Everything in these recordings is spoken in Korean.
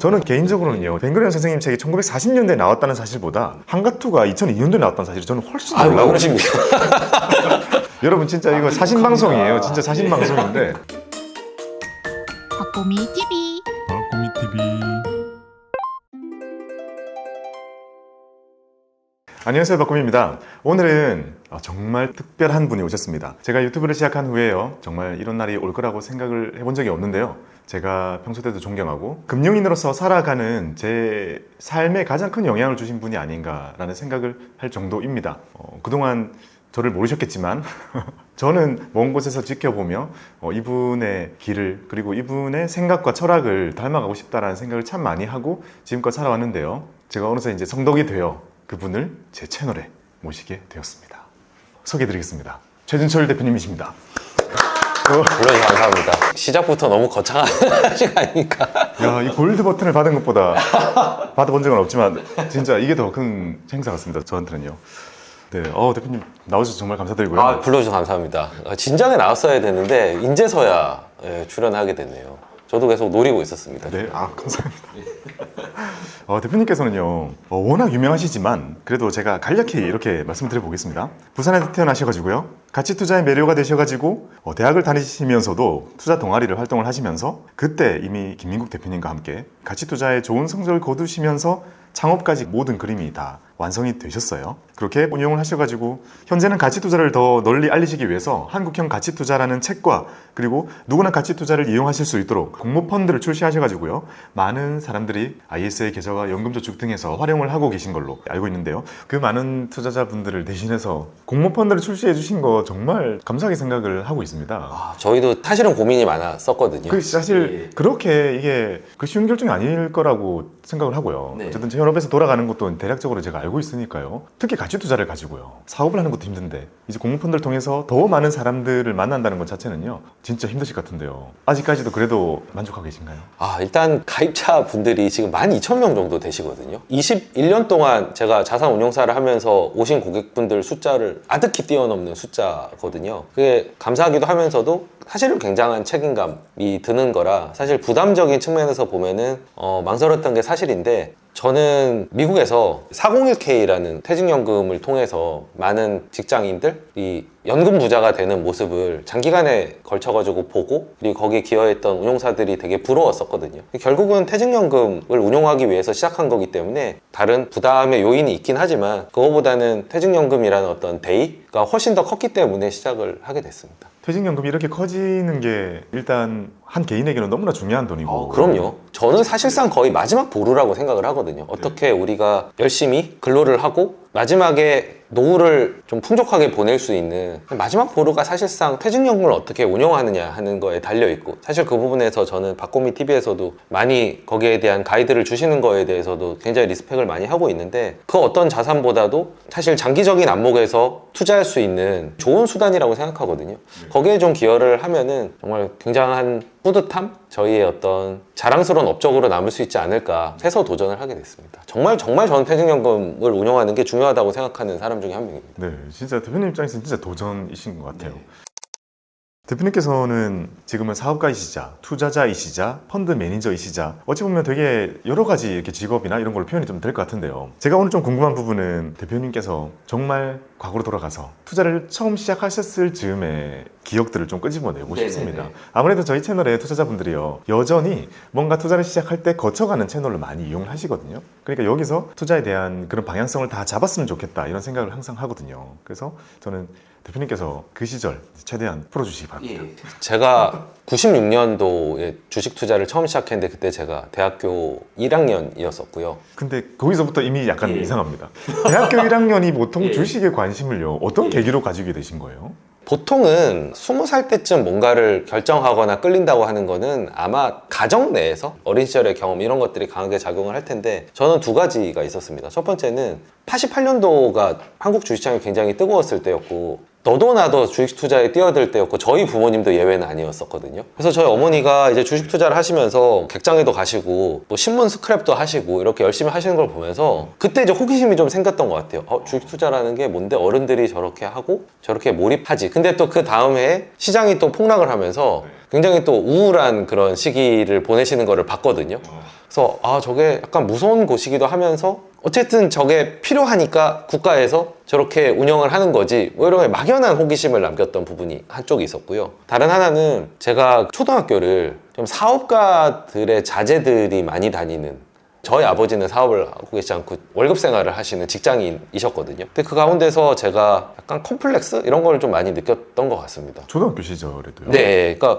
저는 개인적으로는요 뱅그레온 선생님 책이 1940년대에 나왔다는 사실보다 한가투가 2002년도에 나왔다는 사실이 저는 훨씬 아, 왜 놀라고 그러십니까? 여러분 진짜 이거 사신 방송이에요. 진짜 사신 방송인데. 박보미 TV 바꾸미 TV 안녕하세요 박구미입니다. 오늘은 어, 정말 특별한 분이 오셨습니다. 제가 유튜브를 시작한 후에요. 정말 이런 날이 올 거라고 생각을 해본 적이 없는데요. 제가 평소 때도 존경하고 금융인으로서 살아가는 제 삶에 가장 큰 영향을 주신 분이 아닌가라는 생각을 할 정도입니다. 어, 그동안 저를 모르셨겠지만 저는 먼 곳에서 지켜보며 어, 이분의 길을 그리고 이분의 생각과 철학을 닮아가고 싶다라는 생각을 참 많이 하고 지금껏 살아왔는데요. 제가 어느새 이제 성덕이 되어 그분을 제 채널에 모시게 되었습니다. 소개해드리겠습니다. 최준철 대표님이십니다. 물론 감사합니다. 시작부터 너무 거창한 시간이니까. 야, 이 골드 버튼을 받은 것보다 받아본 적은 없지만 진짜 이게 더 큰 행사 같습니다. 저한테는요. 네, 어 대표님 나오셔서 정말 감사드리고요. 아, 불러주셔서 감사합니다. 아, 진작에 나왔어야 되는데, 인제서야 예, 출연하게 됐네요. 저도 계속 노리고 있었습니다. 네, 아 감사합니다. 어, 대표님께서는요 어, 워낙 유명하시지만 그래도 제가 간략히 이렇게 말씀드려 보겠습니다. 부산에 태어나셔가지고요 가치 투자의 매료가 되셔가지고 어, 대학을 다니시면서도 투자 동아리를 활동을 하시면서 그때 이미 김민국 대표님과 함께 가치 투자에 좋은 성적을 거두시면서 창업까지 모든 그림이 다 완성이 되셨어요. 그렇게 운영을 하셔가지고 현재는 가치 투자를 더 널리 알리시기 위해서 한국형 가치 투자라는 책과 그리고 누구나 가치 투자를 이용하실 수 있도록 공모 펀드를 출시하셔가지고요 많은 사람들이 ISA 계좌와 연금저축 등에서 활용을 하고 계신 걸로 알고 있는데요. 그 많은 투자자분들을 대신해서 공모 펀드를 출시해 주신 거 정말 감사하게 생각을 하고 있습니다. 아, 저희도 사실은 고민이 많았었거든요. 그 사실 그렇게 이게 그 쉬운 결정이 아닐 거라고 생각을 하고요. 네. 어쨌든 제 현업에서 돌아가는 것도 대략적으로 제가 알고 있으니까요. 특히 가치 투자를 가지고요. 사업을 하는 것도 힘든데 이제 공모펀드를 통해서 더 많은 사람들을 만난다는 것 자체는요. 진짜 힘드실 것 같은데요. 아직까지도 그래도 만족하고 계신가요? 아, 일단 가입자 분들이 지금 12,000명 정도 되시거든요. 21년 동안 제가 자산 운용사를 하면서 오신 고객분들 숫자를 아득히 뛰어넘는 숫자거든요. 그게 감사하기도 하면서도 사실은 굉장한 책임감이 드는 거라 사실 부담적인 측면에서 보면은 어, 망설였던 게 사실인데 저는 미국에서 401k라는 퇴직연금을 통해서 많은 직장인들이 연금 부자가 되는 모습을 장기간에 걸쳐가지고 보고 그리고 거기에 기여했던 운용사들이 되게 부러웠었거든요. 결국은 퇴직연금을 운용하기 위해서 시작한 거기 때문에 다른 부담의 요인이 있긴 하지만 그거보다는 퇴직연금이라는 어떤 데이가 훨씬 더 컸기 때문에 시작을 하게 됐습니다. 퇴직연금이 이렇게 커지는 게 일단 한 개인에게는 너무나 중요한 돈이고. 어, 그럼요. 저는 사실상 거의 마지막 보루라고 생각을 하거든요. 어떻게 우리가 열심히 근로를 하고 마지막에 노후를 좀 풍족하게 보낼 수 있는 마지막 보루가 사실상 퇴직연금을 어떻게 운영하느냐 하는 거에 달려 있고 사실 그 부분에서 저는 박고미 TV에서도 많이 거기에 대한 가이드를 주시는 거에 대해서도 굉장히 리스펙을 많이 하고 있는데 그 어떤 자산보다도 사실 장기적인 안목에서 투자할 수 있는 좋은 수단이라고 생각하거든요. 거기에 좀 기여를 하면은 정말 굉장한 뿌듯함? 저희의 어떤 자랑스러운 업적으로 남을 수 있지 않을까 해서 도전을 하게 됐습니다. 정말 정말 저는 퇴직연금을 운영하는 게 중요하다고 생각하는 사람 중에 한 명입니다. 네, 진짜 대표님 입장에서는 진짜 도전이신 것 같아요. 대표님께서는 지금은 사업가이시자, 투자자이시자, 펀드 매니저이시자, 어찌 보면 되게 여러 가지 이렇게 직업이나 이런 걸로 표현이 좀 될 것 같은데요. 제가 오늘 좀 궁금한 부분은 대표님께서 정말 과거로 돌아가서 투자를 처음 시작하셨을 즈음의 기억들을 좀 끄집어내고 네네네. 싶습니다. 아무래도 저희 채널의 투자자분들이요, 여전히 뭔가 투자를 시작할 때 거쳐가는 채널을 많이 이용을 하시거든요. 그러니까 여기서 투자에 대한 그런 방향성을 다 잡았으면 좋겠다 이런 생각을 항상 하거든요. 그래서 저는 대표님께서 그 시절 최대한 풀어주시기 바랍니다. 제가 96년도에 주식 투자를 처음 시작했는데 그때 제가 대학교 1학년이었었고요. 근데 거기서부터 이미 약간 예. 이상합니다. 대학교 1학년이 보통 예. 주식에 관심을요 어떤 예. 계기로 가지게 되신 거예요? 보통은 20살 때쯤 뭔가를 결정하거나 끌린다고 하는 거는 아마 가정 내에서 어린 시절의 경험 이런 것들이 강하게 작용을 할 텐데 저는 두 가지가 있었습니다. 첫 번째는 88년도가 한국 주식시장이 굉장히 뜨거웠을 때였고 너도 나도 주식 투자에 뛰어들 때였고 저희 부모님도 예외는 아니었었거든요. 그래서 저희 어머니가 이제 주식 투자를 하시면서 객장에도 가시고 또 신문 스크랩도 하시고 이렇게 열심히 하시는 걸 보면서 그때 이제 호기심이 좀 생겼던 것 같아요. 어, 주식 투자라는 게 뭔데 어른들이 저렇게 하고 저렇게 몰입하지. 근데 또 그 다음 해에 시장이 또 폭락을 하면서 굉장히 또 우울한 그런 시기를 보내시는 거를 봤거든요. 그래서 아 저게 약간 무서운 곳이기도 하면서 어쨌든 저게 필요하니까 국가에서 저렇게 운영을 하는 거지 뭐 이런 막연한 호기심을 남겼던 부분이 한쪽이 있었고요. 다른 하나는 제가 초등학교를 좀 사업가들의 자제들이 많이 다니는 저희 아버지는 사업을 하고 계시지 않고 월급 생활을 하시는 직장인이셨거든요. 근데 그 가운데서 제가 약간 컴플렉스 이런 걸 좀 많이 느꼈던 것 같습니다. 초등학교 시절에도요. 네, 그러니까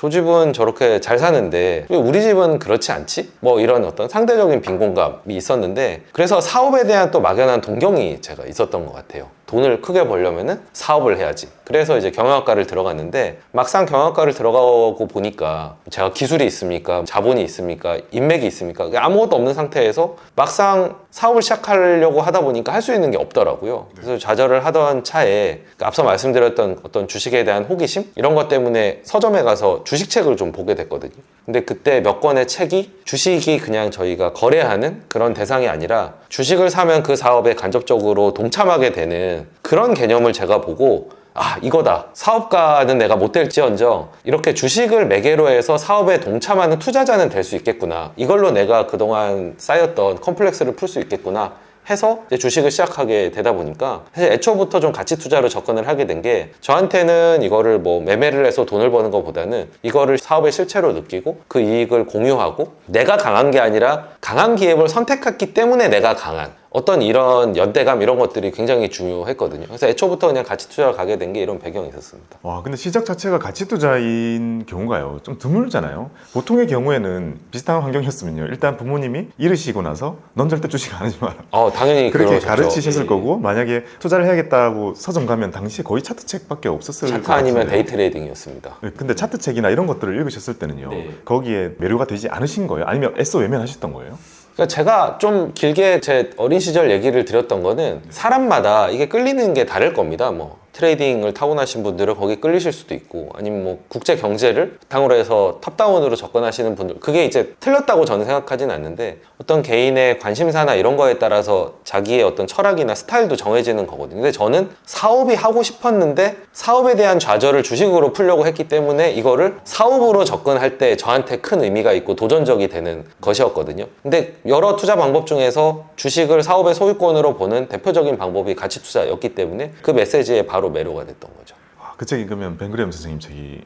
저 집은 저렇게 잘 사는데 왜 우리 집은 그렇지 않지? 뭐 이런 어떤 상대적인 빈곤감이 있었는데 그래서 사업에 대한 또 막연한 동경이 제가 있었던 것 같아요. 돈을 크게 벌려면은 사업을 해야지. 그래서 이제 경영학과를 들어갔는데 막상 경영학과를 들어가고 보니까 제가 기술이 있습니까? 자본이 있습니까? 인맥이 있습니까? 아무것도 없는 상태에서 막상 사업을 시작하려고 하다 보니까 할 수 있는 게 없더라고요. 그래서 좌절을 하던 차에 그 앞서 말씀드렸던 어떤 주식에 대한 호기심 이런 것 때문에 서점에 가서 주식책을 좀 보게 됐거든요. 근데 그때 몇 권의 책이 주식이 그냥 저희가 거래하는 그런 대상이 아니라 주식을 사면 그 사업에 간접적으로 동참하게 되는 그런 개념을 제가 보고 아 이거다. 사업가는 내가 못 될지언정 이렇게 주식을 매개로 해서 사업에 동참하는 투자자는 될 수 있겠구나. 이걸로 내가 그동안 쌓였던 컴플렉스를 풀 수 있겠구나 해서 주식을 시작하게 되다 보니까 사실 애초부터 좀 가치 투자로 접근을 하게 된 게 저한테는 이거를 뭐 매매를 해서 돈을 버는 것보다는 이거를 사업의 실체로 느끼고 그 이익을 공유하고 내가 강한 게 아니라 강한 기업을 선택했기 때문에 내가 강한 어떤 이런 연대감 이런 것들이 굉장히 중요했거든요. 그래서 애초부터 그냥 가치 투자를 가게 된 게 이런 배경이 있었습니다. 와, 근데 시작 자체가 가치 투자인 경우가요. 좀 드물잖아요. 보통의 경우에는 비슷한 환경이었으면요. 일단 부모님이 잃으시고 나서 넌 절대 주식 안 하지 마라. 어, 당연히 그렇게 그러셨죠. 가르치셨을 예. 거고 만약에 투자를 해야겠다고 서점 가면 당시에 거의 차트 책밖에 없었을 차트 것 아니면. 데이 트레이딩이었습니다. 네, 근데 차트 책이나 이런 것들을 읽으셨을 때는요. 네. 거기에 매료가 되지 않으신 거예요? 아니면 애써 외면하셨던 거예요? 그러니까 제가 좀 길게 제 어린 시절 얘기를 드렸던 거는 사람마다 이게 끌리는 게 다를 겁니다. 뭐 트레이딩을 타고나신 분들은 거기 끌리실 수도 있고 아니면 뭐 국제 경제를 바탕으로 해서 탑다운으로 접근하시는 분들 그게 이제 틀렸다고 저는 생각하진 않는데 어떤 개인의 관심사나 이런 거에 따라서 자기의 어떤 철학이나 스타일도 정해지는 거거든요. 근데 저는 사업이 하고 싶었는데 사업에 대한 좌절을 주식으로 풀려고 했기 때문에 이거를 사업으로 접근할 때 저한테 큰 의미가 있고 도전적이 되는 것이었거든요. 근데 여러 투자 방법 중에서 주식을 사업의 소유권으로 보는 대표적인 방법이 가치 투자였기 때문에 그 메시지에 바로 매료가 됐던 거죠. 와, 그 책이 그러면 벤그레엄 선생님 책이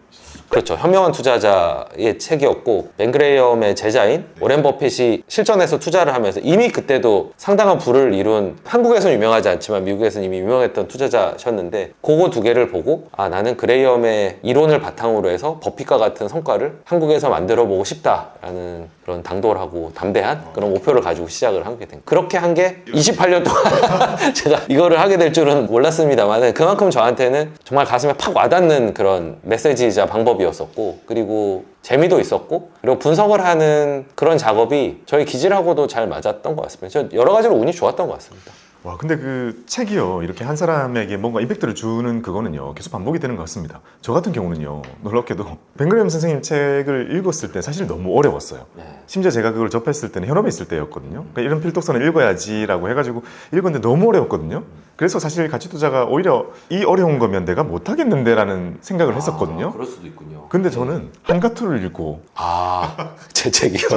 그렇죠. 현명한 투자자의 책이었고 뱅그레이엄의 제자인 오렌 버핏이 실전에서 투자를 하면서 이미 그때도 상당한 부를 이룬 한국에서는 유명하지 않지만 미국에서는 이미 유명했던 투자자셨는데 그거 두 개를 보고 아 나는 그레이엄의 이론을 바탕으로 해서 버핏과 같은 성과를 한국에서 만들어 보고 싶다라는 그런 당돌하고 담대한 그런 목표를 가지고 시작을 하게 된 그렇게 한 게 28년 동안 제가 이거를 하게 될 줄은 몰랐습니다만 그만큼 저한테는 정말 가슴에 팍 와닿는 그런 메시지이자 방법이었었고 그리고 재미도 있었고 그리고 분석을 하는 그런 작업이 저희 기질하고도 잘 맞았던 것 같습니다. 저 여러 가지로 운이 좋았던 것 같습니다. 와 근데 그 책이요. 이렇게 한 사람에게 뭔가 임팩트를 주는 그거는요. 계속 반복이 되는 것 같습니다. 저 같은 경우는요. 놀랍게도 뱅그레엄 선생님 책을 읽었을 때 사실 너무 어려웠어요. 심지어 제가 그걸 접했을 때는 현업에 있을 때였거든요. 그러니까 이런 필독서는 읽어야지 라고 해가지고 읽었는데 너무 어려웠거든요 그래서 사실 가치 투자가 오히려 이 어려운 거면 내가 못 하겠는데라는 생각을 했었거든요 그럴 수도 있군요. 근데 저는 한가투를 읽고 아, 제 책이요.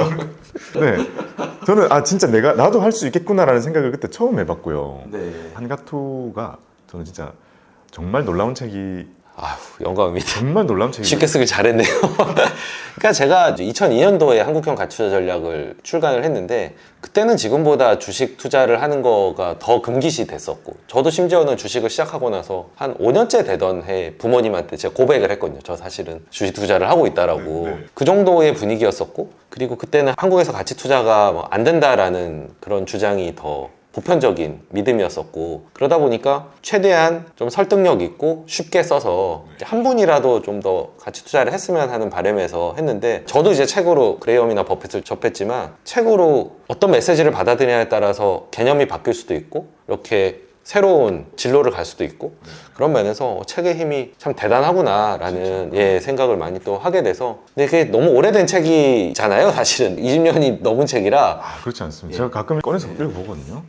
네 저는 아 진짜 내가 나도 할 수 있겠구나라는 생각을 그때 처음 해봤고요 네. 한가투가 저는 진짜 정말 놀라운 책이 아휴, 영광입니다. 정말 놀라운 책이 쉽게 쓰길 잘했네요. 그러니까 제가 2002년도에 한국형 가치투자 전략을 출간을 했는데 그때는 지금보다 주식 투자를 하는 거가 더 금기시 됐었고 저도 심지어는 주식을 시작하고 나서 한 5년째 되던 해 부모님한테 제가 고백을 했거든요. 저 사실은 주식 투자를 하고 있다라고 네, 네. 그 정도의 분위기였었고 그리고 그때는 한국에서 가치 투자가 뭐 안 된다라는 그런 주장이 더 보편적인 믿음이었었고 그러다 보니까 최대한 좀 설득력 있고 쉽게 써서 한 분이라도 좀더 가치 투자를 했으면 하는 바람에서 했는데 저도 이제 책으로 그레이엄이나 버핏을 접했지만 책으로 어떤 메시지를 받아들이냐에 따라서 개념이 바뀔 수도 있고 이렇게 새로운 진로를 갈 수도 있고 그런 면에서 책의 힘이 참 대단하구나라는 예, 생각을 많이 또 하게 돼서. 근데 그게 너무 오래된 책이잖아요 사실은. 20년이 넘은 책이라. 아 그렇지 않습니다. 예. 제가 가끔 꺼내서 읽어보거든요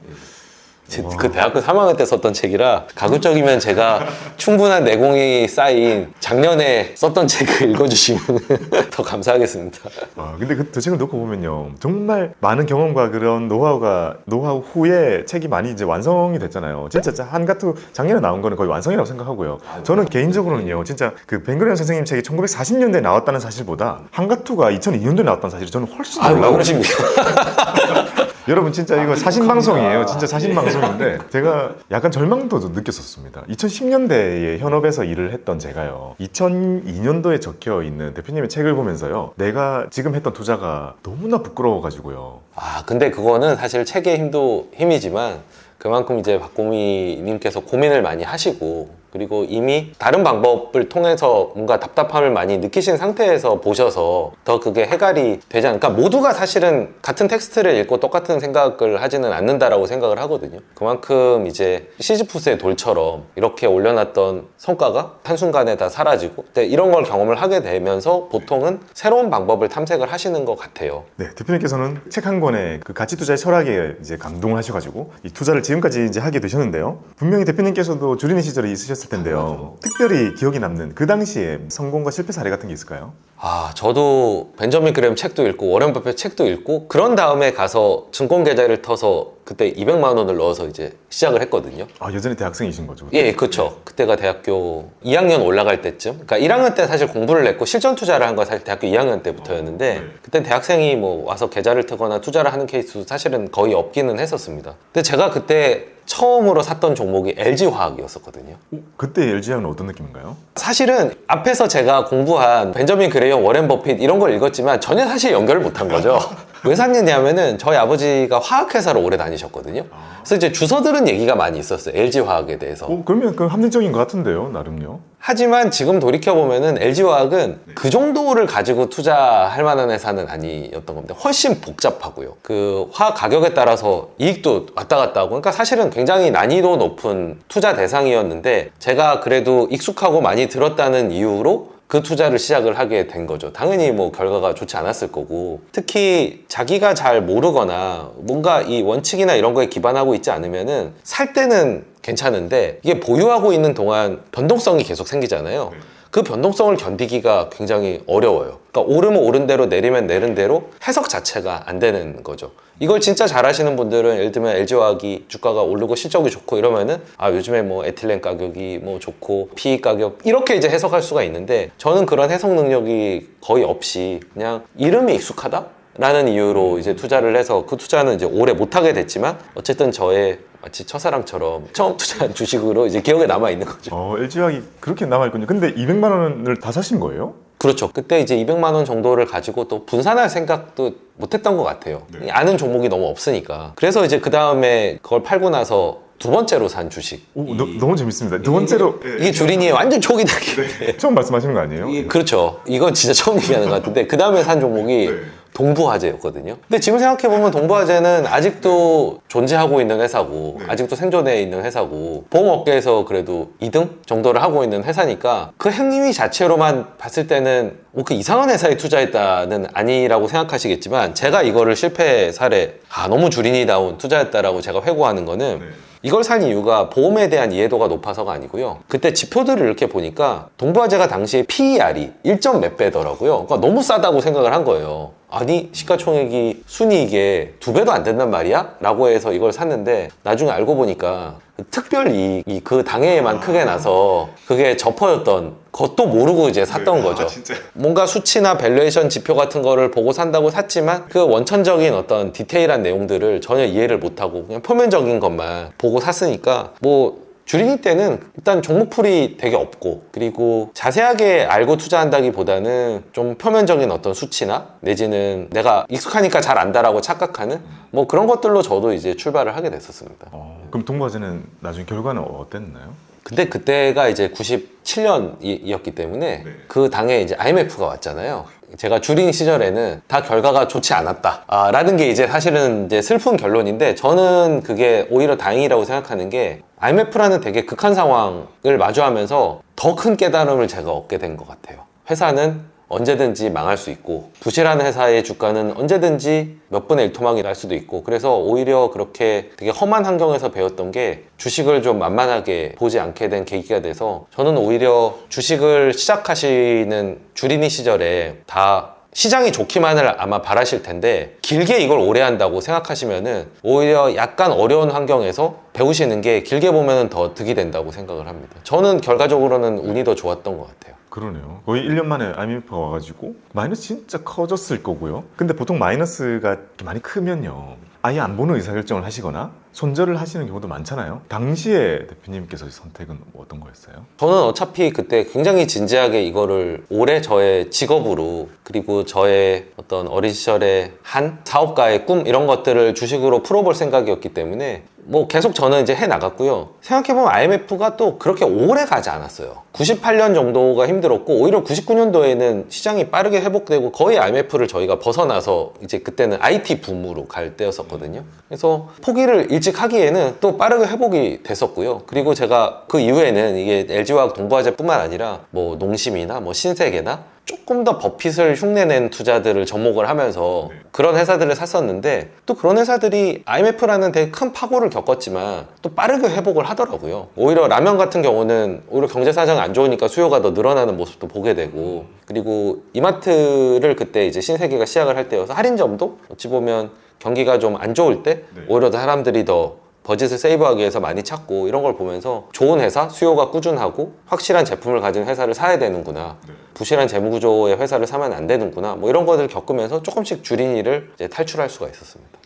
제- 그 대학교 3학년 때 썼던 책이라 가급적이면 제가 충분한 내공이 쌓인 작년에 썼던 책을 읽어주시면 더 감사하겠습니다. 아, 근데 그 두 책을 놓고 보면요. 정말 많은 경험과 그런 노하우가, 노하우 후에 책이 많이 이제 완성이 됐잖아요. 진짜 자- 한가투 작년에 나온 거는 거의 완성이라고 생각하고요. 저는 개인적으로는요, 진짜 그 뱅그리언 선생님 책이 1940년대에 나왔다는 사실보다 한가투가 2002년도에 나왔다는 사실이 저는 훨씬 아, 왜. 그러십니까? 여러분 진짜 이거 사신 방송이에요. 진짜 사신 방송인데 제가 약간 절망도 느꼈었습니다. 2010년대에 현업에서 일을 했던 제가요. 2002년도에 적혀 있는 대표님의 책을 보면서요. 내가 지금 했던 투자가 너무나 부끄러워가지고요. 아, 근데 그거는 사실 책의 힘도 힘이지만 그만큼 이제 박고미님께서 고민을 많이 하시고 그리고 이미 다른 방법을 통해서 뭔가 답답함을 많이 느끼신 상태에서 보셔서 더 그게 해결이 되지 않을까. 모두가 사실은 같은 텍스트를 읽고 똑같은 생각을 하지는 않는다라고 생각을 하거든요. 그만큼 이제 시즈푸스의 돌처럼 이렇게 올려놨던 성과가 한순간에 다 사라지고 근데 이런 걸 경험을 하게 되면서 보통은 새로운 방법을 탐색을 하시는 것 같아요. 네, 대표님께서는 책 한 권에 그 가치 투자의 철학에 이제 감동을 하셔가지고 이 투자를 지금까지 이제 하게 되셨는데요. 분명히 대표님께서도 주린이 시절에 있으셨 을 텐데요. 특별히 기억에 남는 그 당시에 성공과 실패 사례 같은 게 있을까요? 아, 저도 벤저민 그램 책도 읽고 워렌 버핏 책도 읽고 그런 다음에 가서 증권 계좌를 터서 그때 200만 원을 넣어서 이제 시작을 했거든요. 아, 여전히 대학생이신 거죠? 예, 그렇죠. 그때가 대학교 2학년 올라갈 때쯤. 그러니까 1학년 때 사실 공부를 했고 실전 투자를 한 건 사실 대학교 2학년 때부터였는데 그때 대학생이 뭐 와서 계좌를 트거나 투자를 하는 케이스도 사실은 거의 없기는 했었습니다. 근데 제가 그때 처음으로 샀던 종목이 LG 화학이었었거든요. 그때 LG하는 어떤 느낌인가요? 사실은 앞에서 제가 공부한 벤저민 그레이엄, 워렌 버핏 이런 걸 읽었지만 전혀 사실 연결을 못한 거죠. 왜 샀느냐면은 저희 아버지가 화학회사를 오래 다니셨거든요. 그래서 이제 주워 들은 얘기가 많이 있었어요. LG 화학에 대해서. 어, 그러면 그 합리적인 것 같은데요, 나름요. 하지만 지금 돌이켜보면은 LG화학은 그 정도를 가지고 투자할 만한 회사는 아니었던 겁니다. 훨씬 복잡하고요. 그 화학 가격에 따라서 이익도 왔다 갔다 하고, 그러니까 사실은 굉장히 난이도 높은 투자 대상이었는데 제가 그래도 익숙하고 많이 들었다는 이유로 그 투자를 시작을 하게 된 거죠. 당연히 뭐 결과가 좋지 않았을 거고 특히 자기가 잘 모르거나 뭔가 이 원칙이나 이런 거에 기반하고 있지 않으면은 살 때는 괜찮은데 이게 보유하고 있는 동안 변동성이 계속 생기잖아요. 그 변동성을 견디기가 굉장히 어려워요. 그러니까 오르면 오른 대로 내리면 내린 대로 해석 자체가 안 되는 거죠. 이걸 진짜 잘하시는 분들은 예를 들면 LG화학이 주가가 오르고 실적이 좋고 이러면은 아 요즘에 뭐 에틸렌 가격이 뭐 좋고 PE 가격 이렇게 이제 해석할 수가 있는데 저는 그런 해석 능력이 거의 없이 그냥 이름이 익숙하다? 라는 이유로 이제 투자를 해서 그 투자는 이제 오래 못하게 됐지만 어쨌든 저의 마치 첫사랑처럼 처음 투자한 주식으로 이제 기억에 남아 있는 거죠. 어, LG화학이 그렇게 남아 있군요. 근데 200만 원을 다 사신 거예요? 그렇죠. 그때 이제 200만 원 정도를 가지고 또 분산할 생각도 못했던 것 같아요. 아는 종목이 너무 없으니까. 그래서 이제 그 다음에 그걸 팔고 나서 두 번째로 산 주식. 오, 너, 너무 재밌습니다. 두 번째로 이게 주린이의 완전 초기 단계. 처음 말씀하시는 거 아니에요? 이- 그렇죠. 이건 진짜 처음 얘기하는 것 같은데 그 다음에 산 종목이 동부화재였거든요. 근데 지금 생각해 보면 동부화재는 아직도 존재하고 있는 회사고 아직도 생존해 있는 회사고 보험업계에서 그래도 2등 정도를 하고 있는 회사니까 그 행위 자체로만 봤을 때는 뭐 그 이상한 회사에 투자했다는 아니라고 생각하시겠지만 제가 이거를 실패 사례 아 너무 주린이다운 투자했다라고 제가 회고하는 거는 이걸 산 이유가 보험에 대한 이해도가 높아서가 아니고요. 그때 지표들을 이렇게 보니까 동부화재가 당시에 PER이 1점 몇 배더라고요. 그러니까 너무 싸다고 생각을 한 거예요. 아니 시가총액이 순이익에 두 배도 안 된단 말이야? 라고 해서 이걸 샀는데 나중에 알고 보니까 특별 이익이 그 당해에만 크게 나서 그게 접어였던 것도 모르고 이제 샀던 거죠. 뭔가 수치나 밸류에이션 지표 같은 거를 보고 산다고 샀지만 그 원천적인 어떤 디테일한 내용들을 전혀 이해를 못하고 그냥 표면적인 것만 보고 샀으니까 뭐 주린이 때는 일단 종목풀이 되게 없고 그리고 자세하게 알고 투자한다기보다는 좀 표면적인 어떤 수치나 내지는 내가 익숙하니까 잘 안다라고 착각하는 뭐 그런 것들로 저도 이제 출발을 하게 됐었습니다. 어, 그럼 동부화재는 나중에 결과는 어땠나요? 근데 그때가 이제 97년이었기 때문에 그 당에 이제 IMF가 왔잖아요. 제가 주린 시절에는 다 결과가 좋지 않았다. 아, 라는 게 이제 사실은 이제 슬픈 결론인데 저는 그게 오히려 다행이라고 생각하는 게 IMF라는 되게 극한 상황을 마주하면서 더 큰 깨달음을 제가 얻게 된 것 같아요. 회사는 언제든지 망할 수 있고 부실한 회사의 주가는 언제든지 몇 분의 1 토막이 날 수도 있고 그래서 오히려 그렇게 되게 험한 환경에서 배웠던 게 주식을 좀 만만하게 보지 않게 된 계기가 돼서 저는 오히려 주식을 시작하시는 주린이 시절에 다 시장이 좋기만을 아마 바라실 텐데 길게 이걸 오래 한다고 생각하시면은 오히려 약간 어려운 환경에서 배우시는 게 길게 보면은 더 득이 된다고 생각을 합니다. 저는 결과적으로는 운이 더 좋았던 것 같아요. 그러네요. 거의 1년 만에 IMF가 와가지고 마이너스 진짜 커졌을 거고요. 근데 보통 마이너스가 많이 크면요. 아예 안 보는 의사결정을 하시거나 손절을 하시는 경우도 많잖아요. 당시에 대표님께서 선택은 어떤 거였어요? 저는 어차피 그때 굉장히 진지하게 이거를 올해 저의 직업으로 그리고 저의 어떤 어린 시절의 한 사업가의 꿈 이런 것들을 주식으로 풀어볼 생각이었기 때문에 뭐 계속 저는 이제 해 나갔고요. 생각해보면 IMF가 또 그렇게 오래 가지 않았어요. 98년 정도가 힘들었고 오히려 99년도에는 시장이 빠르게 회복되고 거의 IMF를 저희가 벗어나서 이제 그때는 IT 붐으로 갈 때였었거든요. 그래서 포기를 일찍 하기에는 또 빠르게 회복이 됐었고요. 그리고 제가 그 이후에는 이게 LG화학 동부화재뿐만 아니라 뭐 농심이나 뭐 신세계나 조금 더 버핏을 흉내낸 투자들을 접목을 하면서 그런 회사들을 샀었는데 또 그런 회사들이 IMF라는 되게 큰 파고를 겪었지만 또 빠르게 회복을 하더라고요. 오히려 라면 같은 경우는 오히려 경제 사정이 안 좋으니까 수요가 더 늘어나는 모습도 보게 되고 그리고 이마트를 그때 이제 신세계가 시작을 할 때여서 할인점도 어찌 보면 경기가 좀 안 좋을 때 네. 오히려 더 사람들이 더 버짓을 세이브하기 위해서 많이 찾고 이런 걸 보면서 좋은 회사, 수요가 꾸준하고 확실한 제품을 가진 회사를 사야 되는구나. 네. 부실한 재무 구조의 회사를 사면 안 되는구나. 뭐 이런 것들을 겪으면서 조금씩 주린이를 이제 탈출할 수가 있었습니다.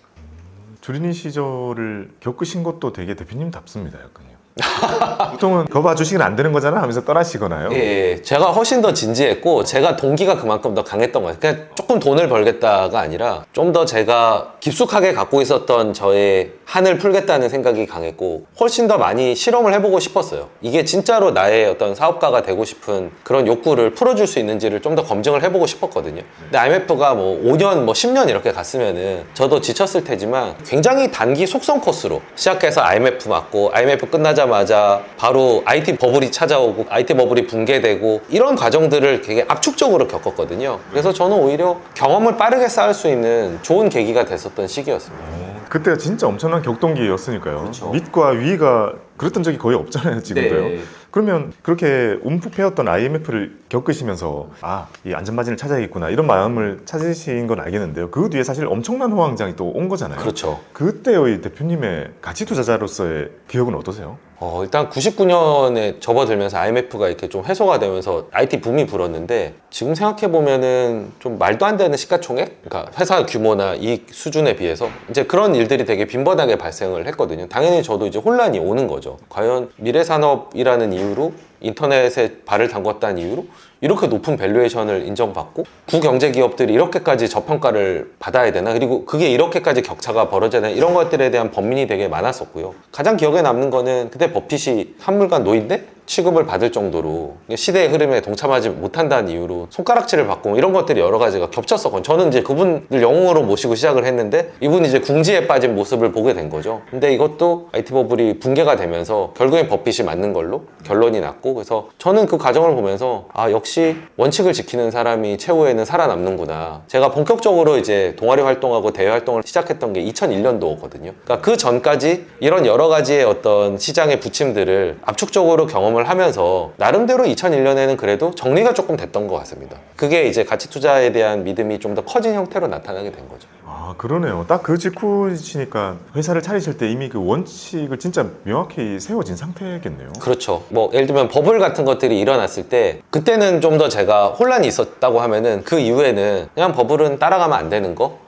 주린이 시절을 겪으신 것도 되게 대표님답습니다, 약간요. 보통은 거 봐 주식은 안 되는 거잖아 하면서 떠나시거나요. 예, 제가 훨씬 더 진지했고 제가 동기가 그만큼 더 강했던 거예요. 그냥 조금 돈을 벌겠다가 아니라 좀 더 제가 깊숙하게 갖고 있었던 저의 한을 풀겠다는 생각이 강했고 훨씬 더 많이 실험을 해보고 싶었어요. 이게 진짜로 나의 어떤 사업가가 되고 싶은 그런 욕구를 풀어줄 수 있는지를 좀 더 검증을 해보고 싶었거든요. 근데 IMF가 뭐 5년, 뭐 10년 이렇게 갔으면은 저도 지쳤을 테지만 굉장히 단기 속성 코스로 시작해서 IMF 맞고 IMF 끝나자 마자 바로 IT 버블이 찾아오고 IT 버블이 붕괴되고 이런 과정들을 되게 압축적으로 겪었거든요. 그래서 저는 오히려 경험을 빠르게 쌓을 수 있는 좋은 계기가 됐었던 시기였습니다. 그때가 진짜 엄청난 격동기였으니까요. 그렇죠. 밑과 위가 그랬던 적이 거의 없잖아요, 지금도요. 네. 그러면 그렇게 움푹 패였던 IMF를 겪으시면서 아, 이 안전마진을 찾아야겠구나 이런 마음을 찾으신 건 알겠는데요. 그 뒤에 사실 엄청난 호황장이 또 온 거잖아요. 그렇죠. 그때의 대표님의 가치 투자자로서의 기억은 어떠세요? 어, 일단 99년에 접어들면서 IMF가 이렇게 좀 해소가 되면서 IT 붐이 불었는데 지금 생각해 보면은 좀 말도 안 되는 시가총액, 그러니까 회사 규모나 이익 수준에 비해서 이제 그런 일들이 되게 빈번하게 발생을 했거든요. 당연히 저도 이제 혼란이 오는 거죠. 과연 미래 산업이라는 이유로 인터넷에 발을 담궜다는 이유로 이렇게 높은 밸류에이션을 인정받고 구경제 기업들이 이렇게까지 저평가를 받아야 되나? 그리고 그게 이렇게까지 격차가 벌어져야 되나? 이런 것들에 대한 범민이 되게 많았었고요. 가장 기억에 남는 거는 그때 버핏이 한물간 노인데 취급을 받을 정도로 시대의 흐름에 동참하지 못한다는 이유로 손가락질을 받고 뭐 이런 것들이 여러 가지가 겹쳤었거든요. 저는 이제 그분을 영웅으로 모시고 시작을 했는데 이분이 이제 궁지에 빠진 모습을 보게 된 거죠. 근데 이것도 IT 버블이 붕괴가 되면서 결국엔 버핏이 맞는 걸로 결론이 났고 그래서 저는 그 과정을 보면서 아 역시 원칙을 지키는 사람이 최후에는 살아남는구나. 제가 본격적으로 이제 동아리 활동하고 대외 활동을 시작했던 게 2001년도거든요. 그러니까 그 전까지 이런 여러 가지의 어떤 시장의 부침들을 압축적으로 경험 을 하면서 나름대로 2001년에는 그래도 정리가 조금 됐던 것 같습니다 그게 이제 가치 투자에 대한 믿음이 좀 더 커진 형태로 나타나게 된 거죠 아 그러네요. 딱 그 직후시니까 회사를 차리실 때 이미 그 원칙을 진짜 명확히 세워진 상태겠네요. 그렇죠. 뭐 예를 들면 버블 같은 것들이 일어났을 때 그때는 좀 더 제가 혼란이 있었다고 하면은 그 이후에는 그냥 버블은 따라가면 안 되는 거.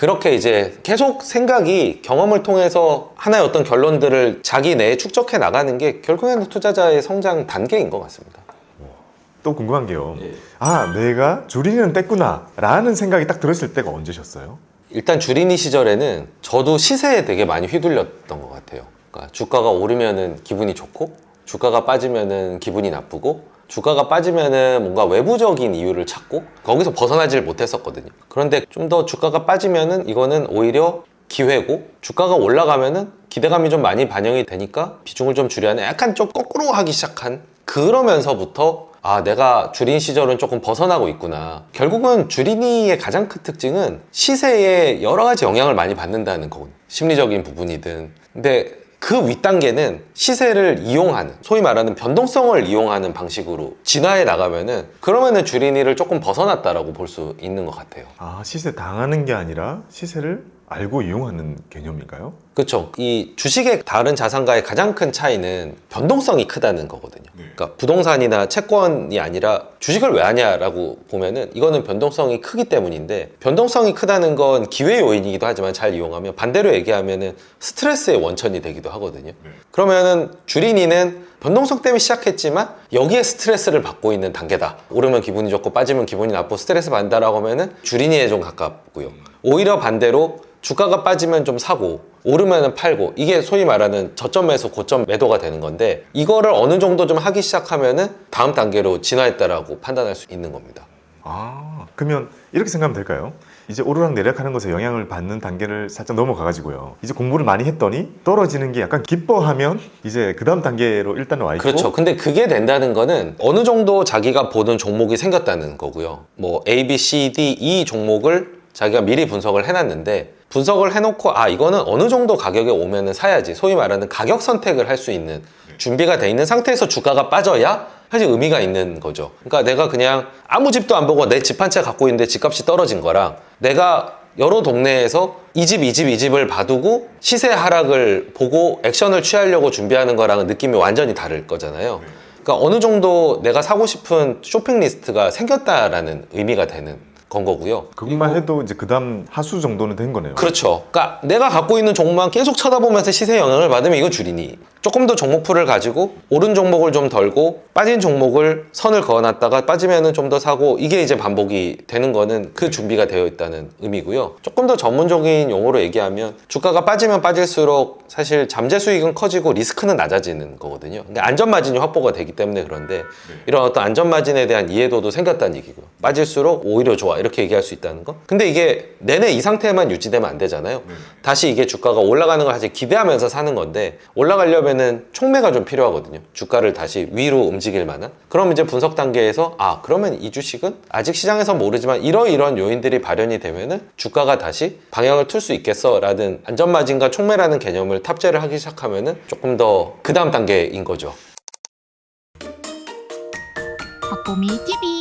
그렇게 이제 계속 생각이 경험을 통해서 하나의 어떤 결론들을 자기 내에 축적해 나가는 게 결국에는 투자자의 성장 단계인 것 같습니다. 또 궁금한 게요. 예. 아 내가 줄이는 뗐구나 라는 생각이 딱 들었을 때가 언제셨어요? 일단 주린이 시절에는 저도 시세에 되게 많이 휘둘렸던 것 같아요. 그러니까 주가가 오르면은 기분이 좋고 주가가 빠지면은 기분이 나쁘고 주가가 빠지면은 뭔가 외부적인 이유를 찾고 거기서 벗어나질 못했었거든요. 그런데 좀 더 주가가 빠지면은 이거는 오히려 기회고 주가가 올라가면은 기대감이 좀 많이 반영이 되니까 비중을 좀 줄여야 약간 좀 거꾸로 하기 시작한 그러면서부터 아 내가 주린 시절은 조금 벗어나고 있구나. 결국은 주린이의 가장 큰 특징은 시세에 여러 가지 영향을 많이 받는다는 거거든요. 심리적인 부분이든. 근데 그 윗단계는 시세를 이용하는 소위 말하는 변동성을 이용하는 방식으로 진화해 나가면은 그러면은 주린이를 조금 벗어났다라고 볼 수 있는 것 같아요. 아 시세 당하는 게 아니라 시세를 알고 이용하는 개념인가요? 그렇죠. 이 주식의 다른 자산과의 가장 큰 차이는 변동성이 크다는 거거든요. 그러니까 부동산이나 채권이 아니라 주식을 왜 하냐라고 보면은 이거는 변동성이 크기 때문인데 변동성이 크다는 건 기회 요인이기도 하지만 잘 이용하면 반대로 얘기하면은 스트레스의 원천이 되기도 하거든요. 그러면은 주린이는 변동성 때문에 시작했지만 여기에 스트레스를 받고 있는 단계다. 오르면 기분이 좋고 빠지면 기분이 나쁘고 스트레스 받는다라고 하면은 주린이에 좀 가깝고요. 오히려 반대로 주가가 빠지면 좀 사고 오르면 팔고 이게 소위 말하는 저점에서 고점 매도가 되는 건데 이거를 어느 정도 좀 하기 시작하면은 다음 단계로 진화했다라고 판단할 수 있는 겁니다. 아 그러면 이렇게 생각하면 될까요? 이제 오르락 내리락하는 것에 영향을 받는 단계를 살짝 넘어가 가지고요. 이제 공부를 많이 했더니 떨어지는 게 약간 기뻐하면 이제 그 다음 단계로 일단 와 있고 그렇죠. 근데 그게 된다는 거는 어느 정도 자기가 보는 종목이 생겼다는 거고요. 뭐 A, B, C, D, E 종목을 자기가 미리 분석을 해놨는데 분석을 해놓고 아 이거는 어느 정도 가격에 오면은 사야지 소위 말하는 가격 선택을 할 수 있는 준비가 돼 있는 상태에서 주가가 빠져야 사실 의미가 있는 거죠. 그러니까 내가 그냥 아무 집도 안 보고 내 집 한 채 갖고 있는데 집값이 떨어진 거랑 내가 여러 동네에서 이 집, 이 집, 이 집을 봐두고 시세 하락을 보고 액션을 취하려고 준비하는 거랑은 느낌이 완전히 다를 거잖아요. 그러니까 어느 정도 내가 사고 싶은 쇼핑 리스트가 생겼다라는 의미가 되는 건 거고요. 그것만 해도 이제 그 다음 하수 정도는 된 거네요. 그렇죠. 그러니까 내가 갖고 있는 종목만 계속 쳐다보면서 시세 영향을 받으면 이거 줄이니. 조금 더 종목풀을 가지고 오른 종목을 좀 덜고 빠진 종목을 선을 그어놨다가 빠지면은 좀 더 사고 이게 이제 반복이 되는 거는 그 준비가 되어 있다는 의미고요. 조금 더 전문적인 용어로 얘기하면 주가가 빠지면 빠질수록 사실 잠재 수익은 커지고 리스크는 낮아지는 거거든요. 근데 안전 마진이 확보가 되기 때문에 그런데 이런 어떤 안전 마진에 대한 이해도도 생겼다는 얘기고요. 빠질수록 오히려 좋아 이렇게 얘기할 수 있다는 거. 근데 이게 내내 이 상태만 유지되면 안 되잖아요. 다시 이게 주가가 올라가는 걸 사실 기대하면서 사는 건데 올라가려면은 촉매가 좀 필요하거든요. 주가를 다시 위로 움직일 만한. 그럼 이제 분석 단계에서 아 그러면 이 주식은 아직 시장에서 모르지만 이러이러한 요인들이 발현이 되면은 주가가 다시 방향을 틀 수 있겠어라는 안전 마진과 촉매라는 개념을 탑재를 하기 시작하면은 조금 더 그 다음 단계인 거죠. 박보미 TV.